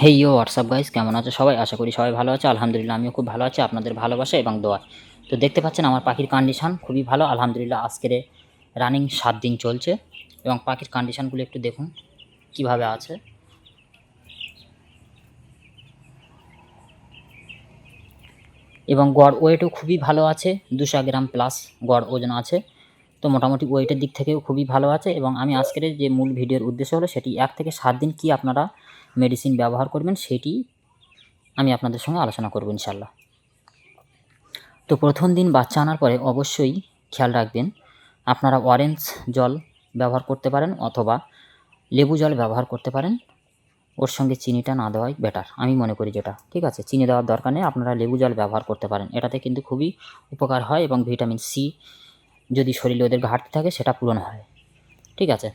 Hey you WhatsApp guys কেমন আছো সবাই? আশা করি সবাই ভালো আছে। আলহামদুলিল্লাহ, আমিও খুব ভালো আছি আপনাদের ভালোবাসা এবং দোয়া তো দেখতে পাচ্ছেন আমার পাখির কন্ডিশন খুবই ভালো। আলহামদুলিল্লাহ, আজকের রানিং সাত দিন চলছে এবং পাখির কন্ডিশনগুলো একটু দেখুন কীভাবে আছে। এবং গড় ওয়েটও খুবই ভালো আছে, দুশো গ্রাম প্লাস গড় ওজন আছে। তো মোটামুটি ওয়েটের দিক থেকেও খুবই ভালো আছে এবং আমি আজকের যে মূল ভিডিওর উদ্দেশ্য হলো সেটি এক থেকে সাত দিন কি আপনারা মেডিসিন ব্যবহার করবেন, সেটি আমি আপনাদের সঙ্গে আলোচনা করব ইনশাল্লাহ তো প্রথম দিন বাচ্চা আনার পরে অবশ্যই খেয়াল রাখবেন, আপনারা অরেঞ্জ জল ব্যবহার করতে পারেন অথবা লেবু জল ব্যবহার করতে পারেন। ওর সঙ্গে চিনিটা না দেওয়াই বেটার আমি মনে করি যেটা, ঠিক আছে? চিনি দেওয়ার দরকার নেই, আপনারা লেবু জল ব্যবহার করতে পারেন। এটাতে কিন্তু খুবই উপকার হয় এবং ভিটামিন সি যদি শরীরে ওদের ঘাটতি থাকে, সেটা পূরণ হয়, ঠিক আছে?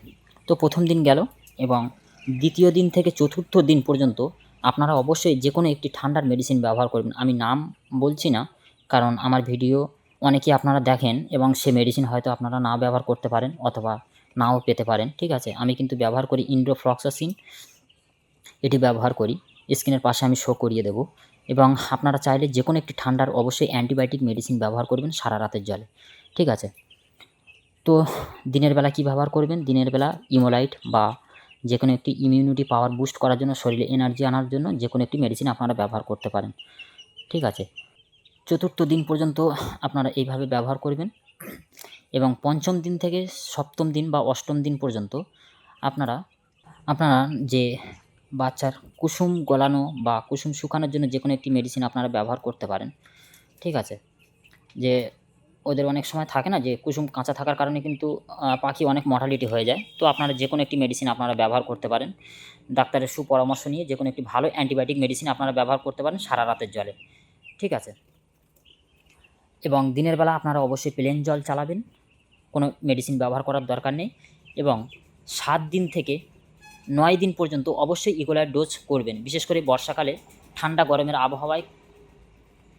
তো প্রথম দিন গেল এবং দ্বিতীয় দিন থেকে চতুর্থ দিন পর্যন্ত আপনারা অবশ্যই যে কোনো একটি ঠান্ডার মেডিসিন ব্যবহার করবেন। আমি নাম বলছি না, কারণ আমার ভিডিও অনেকেই আপনারা দেখেন এবং সে মেডিসিন হয়তো আপনারা না ব্যবহার করতে পারেন অথবা নাও পেতে পারেন, ঠিক আছে? আমি কিন্তু ব্যবহার করি ইন্ড্রোফ্লক্সাসিন এটি ব্যবহার করি। স্ক্রিনের পাশে আমি শো করিয়ে দেব এবং আপনারা চাইলে যে কোনো একটি ঠান্ডার অবশ্যই অ্যান্টিবায়োটিক মেডিসিন ব্যবহার করবেন সারা রাতের জলে, ঠিক আছে? তো দিনের বেলা কী ব্যবহার করবেন? দিনের বেলা ইমোলাইট বা যে কোনো একটি ইমিউনিটি পাওয়ার বুস্ট করার জন্য, শরীরে এনার্জি আনার জন্য যে কোনো একটি মেডিসিন আপনারা ব্যবহার করতে পারেন। ঠিক আছে? চতুর্থ দিন পর্যন্ত আপনারা এইভাবে ব্যবহার করবেন এবং পঞ্চম দিন থেকে সপ্তম দিন বা অষ্টম দিন পর্যন্ত আপনারা আপনারা যে বাচ্চার কুসুম গলানো বা কুসুম শুকানোর জন্য যে কোনো একটি মেডিসিন আপনারা ব্যবহার করতে পারেন। ঠিক আছে? যে ওদের অনেক সময় থাকে না যে কুসুম কাঁচা থাকার কারণে কিন্তু পাখি অনেক মর্টালিটি হয়ে যায়। তো আপনারা যে কোনো একটি মেডিসিন আপনারা ব্যবহার করতে পারেন। ডাক্তারের সুপরামর্শ নিয়ে যে কোনো একটি ভালো অ্যান্টিবায়োটিক মেডিসিন আপনারা ব্যবহার করতে পারেন সারা রাতের জলে। ঠিক আছে? এবং দিনের বেলা আপনারা অবশ্যই প্লেন জল চালাবেন। কোনো মেডিসিন ব্যবহার করার দরকার নেই। এবং সাত দিন থেকে নয় দিন পর্যন্ত অবশ্যই ইকোলার ডোজ করবেন। বিশেষ করে বর্ষাকালে ঠান্ডা গরমের আবহাওয়ায়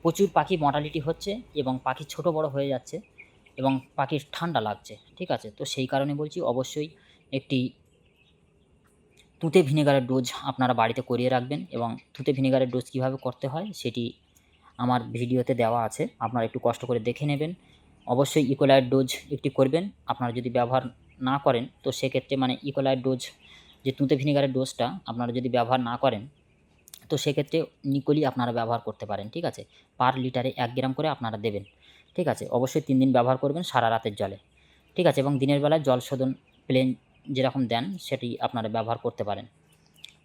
প্রচুর পাখি মর্টালিটি হচ্ছে এবং পাখি ছোট বড় হয়ে যাচ্ছে এবং পাখির ঠান্ডা লাগছে, ঠিক আছে? তো সেই কারণে বলছি অবশ্যই একটি তুঁতে ভিনেগারের ডোজ আপনারা বাড়িতে করিয়ে রাখবেন এবং তুঁতে ভিনেগারের ডোজ কীভাবে করতে হয় সেটি আমার ভিডিওতে দেওয়া আছে, আপনারা একটু কষ্ট করে দেখে নেবেন। অবশ্যই ইকোলাইট ডোজ একটি করবেন, আপনারা যদি ব্যবহার না করেন তো সেক্ষেত্রে মানে ইকোলাইট ডোজ যে তুঁতে ভিনেগারের ডোজটা আপনারা যদি ব্যবহার না করেন তো সেক্ষেত্রে নিকলি আপনারা ব্যবহার করতে পারেন, ঠিক আছে? পার লিটারে এক গ্রাম করে আপনারা দেবেন, ঠিক আছে? অবশ্যই তিন দিন ব্যবহার করবেন সারা রাতের জলে, ঠিক আছে? এবং দিনের বেলায় জল শোধন প্লেন যেরকম দেন সেটি আপনারা ব্যবহার করতে পারেন,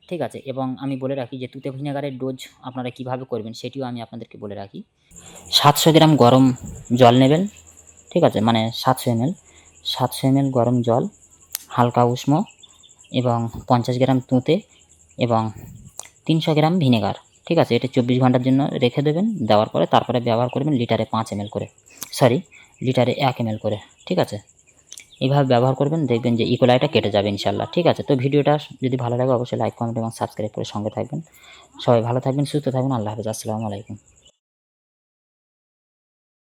ঠিক আছে? এবং আমি বলে রাখি যে তুতে ভিনেগারের ডোজ আপনারা কীভাবে করবেন সেটিও আমি আপনাদেরকে বলে রাখি। সাতশো গ্রাম গরম জল নেবেন, ঠিক আছে? মানে সাতশো এমএল সাতশো এমএল গরম জল, হালকা উষ্ণ এবং পঞ্চাশ গ্রাম তুঁতে এবং তিনশো গ্রাম ভিনেগার, ঠিক আছে? এটা চব্বিশ ঘণ্টার জন্য রেখে দেবেন, দেওয়ার পরে তারপরে ব্যবহার করবেন লিটারে পাঁচ এমএল করে। সরি, লিটারে এক এমএল করে, ঠিক আছে? এইভাবে ব্যবহার করবেন, দেখবেন যে ইকোলাইটা কেটে যাবে ইনশাল্লাহ ঠিক আছে? তো ভিডিওটা যদি ভালো লাগে, অবশ্যই লাইক, কমেন্ট এবং সাবস্ক্রাইব করে সঙ্গে থাকবেন। সবাই ভালো থাকবেন, সুস্থ থাকবেন, আল্লাহ হাফিজ, আসসালামু আলাইকুম।